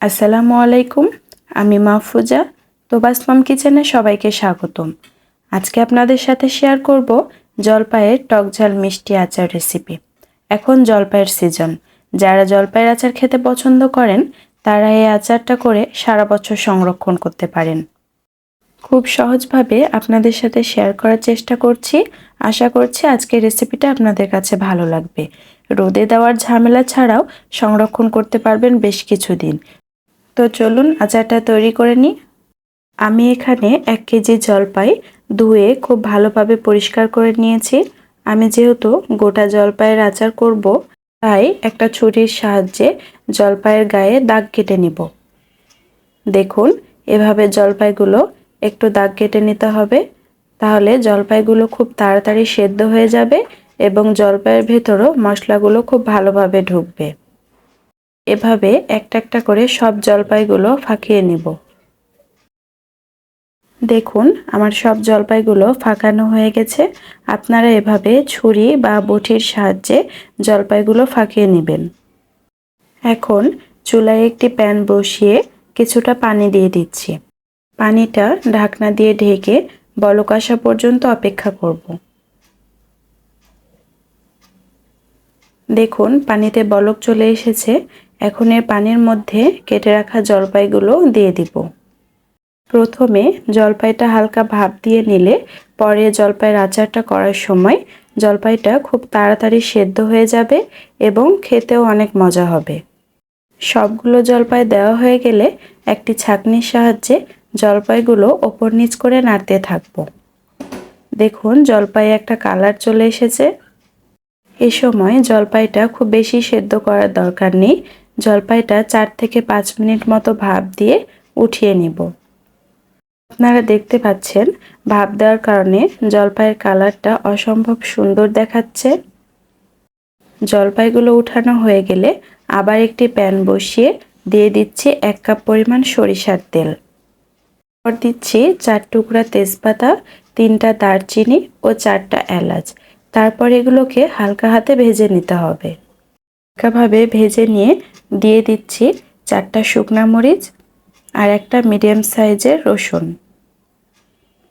আসসালামু আলাইকুম, আমি মাহফুজা তোবাসমাম কিচেনে সবাইকে স্বাগতম। আজকে আপনাদের সাথে শেয়ার করব জলপাইয়ের টকঝাল মিষ্টি আচার রেসিপি এখন জলপাইয়ের সিজন যারা জলপাইয়ের আচার খেতে পছন্দ করেন, তারা এই আচারটা করে সারা বছর সংরক্ষণ করতে পারেন। খুব সহজভাবে আপনাদের সাথে শেয়ার করার চেষ্টা করছি। আশা করছি আজকের রেসিপিটা আপনাদের কাছে ভালো লাগবে। রোদে দেওয়ার ঝামেলা ছাড়াও সংরক্ষণ করতে পারবেন বেশ কিছুদিন। তো চলুন আচারটা তৈরি করে নিই। আমি এখানে এক কেজি জলপাই ধুয়ে খুব ভালোভাবে পরিষ্কার করে নিয়েছি। আমি যেহেতু গোটা জলপাইয়ের আচার করব, তাই একটা ছুরির সাহায্যে জলপাইয়ের গায়ে দাগ কেটে নিব। দেখুন, এভাবে জলপাইগুলো একটু দাগ কেটে নিতে হবে, তাহলে জলপাইগুলো খুব তাড়াতাড়ি সেদ্ধ হয়ে যাবে এবং জলপাইয়ের ভেতরও মশলাগুলো খুব ভালোভাবে ঢুকবে। এভাবে একটা একটা করে সব জলপাইগুলো ফাঁকিয়ে নিব। দেখুন, আমার সব জলপাইগুলো ফাঁকানো হয়ে গেছে। আপনারা এভাবে ছুরি বা বটির সাহায্যে জলপাইগুলো ফাঁকিয়ে নেবেন। এখন চুলায় একটি প্যান বসিয়ে কিছুটা পানি দিয়ে দিচ্ছি। পানিটা ঢাকনা দিয়ে ঢেকে বলক আসা পর্যন্ত অপেক্ষা করব। দেখুন, পানিতে বলক চলে এসেছে। এখন এর পানির মধ্যে কেটে রাখা জলপাইগুলো দিয়ে দিব। প্রথমে জলপাইটা হালকা ভাপ দিয়ে নিলে পরে জলপাইয়ের আচারটা করার সময় জলপাইটা খুব তাড়াতাড়ি সেদ্ধ হয়ে যাবে এবং খেতেও অনেক মজা হবে। সবগুলো জলপাই দেওয়া হয়ে গেলে একটি ছাঁকনির সাহায্যে জলপাইগুলো ওপর নিচ করে নাড়তে থাকব। দেখুন জলপাই একটা কালার চলে এসেছে। এ সময় জলপাইটা খুব বেশি সেদ্ধ করার দরকার নেই। জলপাইটা চার থেকে পাঁচ মিনিট মতো ভাপ দিয়ে উঠিয়ে নিব। আপনারা দেখতে পাচ্ছেন, ভাপ দেওয়ার কারণে জলপাইয়ের কালারটা অসম্ভব সুন্দর দেখাচ্ছে। জলপাইগুলো উঠানো হয়ে গেলে আবার একটি প্যান বসিয়ে দিয়ে দিচ্ছি এক কাপ পরিমাণ সরিষার তেল। পর দিচ্ছি চার টুকরা তেজপাতা, তিনটা দারচিনি ও চারটা এলাচ। তারপর এগুলোকে হালকা হাতে ভেজে নিতে হবে। হালকাভাবে ভেজে নিয়ে দিয়ে দিচ্ছি চারটা শুকনা মরিচ আর একটা মিডিয়াম সাইজের রসুন।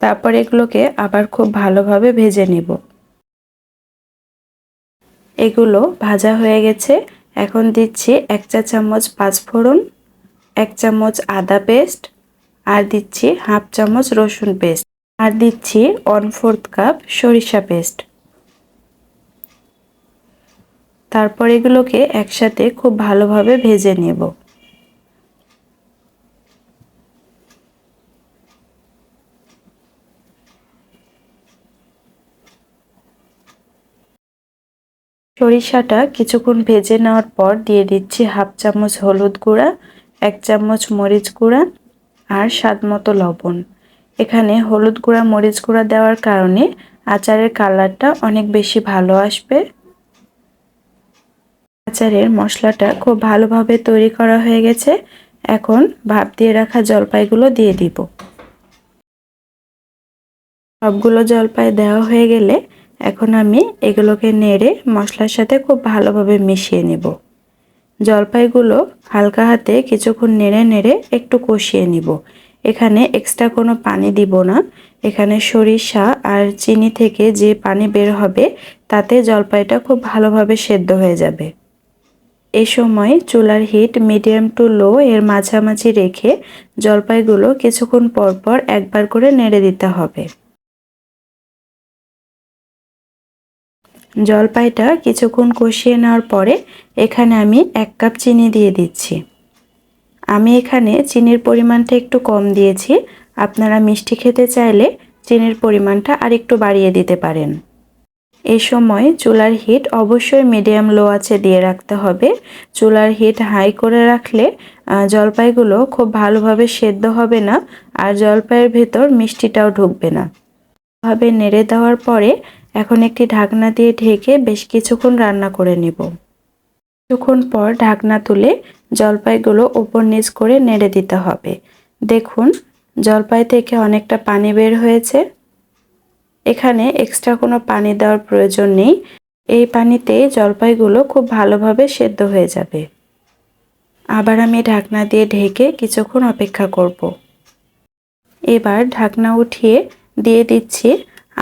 তারপর এগুলোকে আবার খুব ভালোভাবে ভেজে নেব। এগুলো ভাজা হয়ে গেছে। এখন দিচ্ছি এক চা চামচ পাঁচফোড়ন, এক চামচ আদা পেস্ট আর দিচ্ছি হাফ চামচ রসুন পেস্ট। আর দিচ্ছি ওয়ান ফোর্থ কাপ সরিষা পেস্ট। তারপর এগুলোকে একসাথে খুব ভালোভাবে ভেজে নেব। সরিষাটা কিছুক্ষণ ভেজে নেওয়ার পর দিয়ে দিচ্ছি হাফ চামচ হলুদ গুঁড়া, এক চামচ মরিচ গুঁড়া আর স্বাদ মতো লবণ। এখানে হলুদ গুঁড়া, মরিচ গুঁড়া দেওয়ার কারণে আচারের কালারটা অনেক বেশি ভালো আসবে। আচারের মশলাটা খুব ভালোভাবে তৈরি করা হয়ে গেছে। এখন ভাপ দিয়ে রাখা জলপাইগুলো দিয়ে দিব। সবগুলো জলপাই দেওয়া হয়ে গেলে এখন আমি এগুলোকে নেড়ে মশলার সাথে খুব ভালোভাবে মিশিয়ে নেব। জলপাইগুলো হালকা হাতে কিছুক্ষণ নেড়ে নেড়ে একটু কষিয়ে নিব। এখানে এক্সট্রা কোনো পানি দিব না। এখানে সরিষা আর চিনি থেকে যে পানি বের হবে, তাতে জলপাইটা খুব ভালোভাবে সেদ্ধ হয়ে যাবে। এ সময় চুলার হিট মিডিয়াম টু লো এর মাঝামাঝি রেখে জলপাইগুলো কিছুক্ষণ পর পর একবার করে নেড়ে দিতে হবে। জলপাইটা কিছুক্ষণ কষিয়ে নেওয়ার পরে এখানে আমি এক কাপ চিনি দিয়ে দিচ্ছি। আমি এখানে চিনির পরিমাণটা একটু কম দিয়েছি। আপনারা মিষ্টি খেতে চাইলে চিনির পরিমাণটা আর একটু বাড়িয়ে দিতে পারেন। এই সময় চুলার হিট অবশ্যই মিডিয়াম লো আছে দিয়ে রাখতে হবে। চুলার হিট হাই করে রাখলে জলপাইগুলো খুব ভালোভাবে সেদ্ধ হবে না আর জলপাইয়ের ভেতর মিষ্টিটাও ঢুকবে না। ভাবে নেড়ে দেওয়ার পরে এখন একটি ঢাকনা দিয়ে ঢেকে বেশ কিছুক্ষণ রান্না করে নেব। কিছুক্ষণ পর ঢাকনা তুলে জলপাইগুলো ওপর নিচ করে নেড়ে দিতে হবে। দেখুন, জলপাই থেকে অনেকটা পানি বের হয়েছে। এখানে এক্সট্রা কোনো পানি দেওয়ার প্রয়োজন নেই। এই পানিতে জলপাইগুলো খুব ভালোভাবে সেদ্ধ হয়ে যাবে। আবার আমি ঢাকনা দিয়ে ঢেকে কিছুক্ষণ অপেক্ষা করব। এবার ঢাকনা উঠিয়ে দিয়ে দিচ্ছি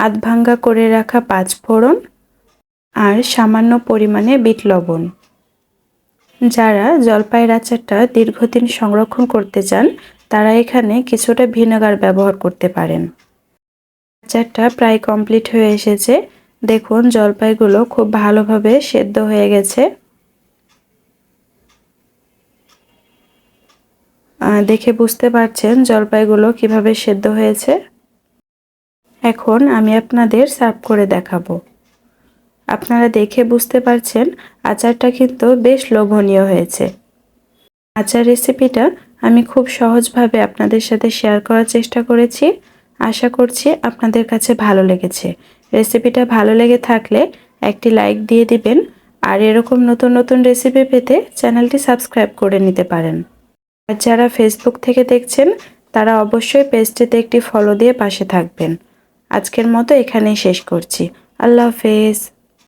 আধ ভাঙ্গা করে রাখা পাঁচ ফোড়ন আর সামান্য পরিমাণে বিট লবণ। যারা জলপাইয়ের আচারটা দীর্ঘদিন সংরক্ষণ করতে চান, তারা এখানে কিছুটা ভিনেগার ব্যবহার করতে পারেন। আচারটা প্রায় কমপ্লিট হয়ে এসেছে। দেখুন, জলপাইগুলো খুব ভালোভাবে সেদ্ধ হয়ে গেছে। দেখে বুঝতে পারছেন জলপাইগুলো কীভাবে সেদ্ধ হয়েছে। এখন আমি আপনাদের সার্ভ করে দেখাবো। আপনারা দেখে বুঝতে পারছেন আচারটা কিন্তু বেশ লোভনীয় হয়েছে। আচার রেসিপিটা আমি খুব সহজভাবে আপনাদের সাথে শেয়ার করার চেষ্টা করেছি। আশা করছি আপনাদের কাছে ভালো লেগেছে। রেসিপিটা ভালো লেগে থাকলে একটি লাইক দিয়ে দিবেন, আর এরকম নতুন নতুন রেসিপি পেতে চ্যানেলটি সাবস্ক্রাইব করে নিতে পারেন। আর যারা ফেসবুক থেকে দেখছেন, তারা অবশ্যই পেজটিতে একটি ফলো দিয়ে পাশে থাকবেন। আজকের মতো এখানেই শেষ করছি। আল্লাহ হাফেজ।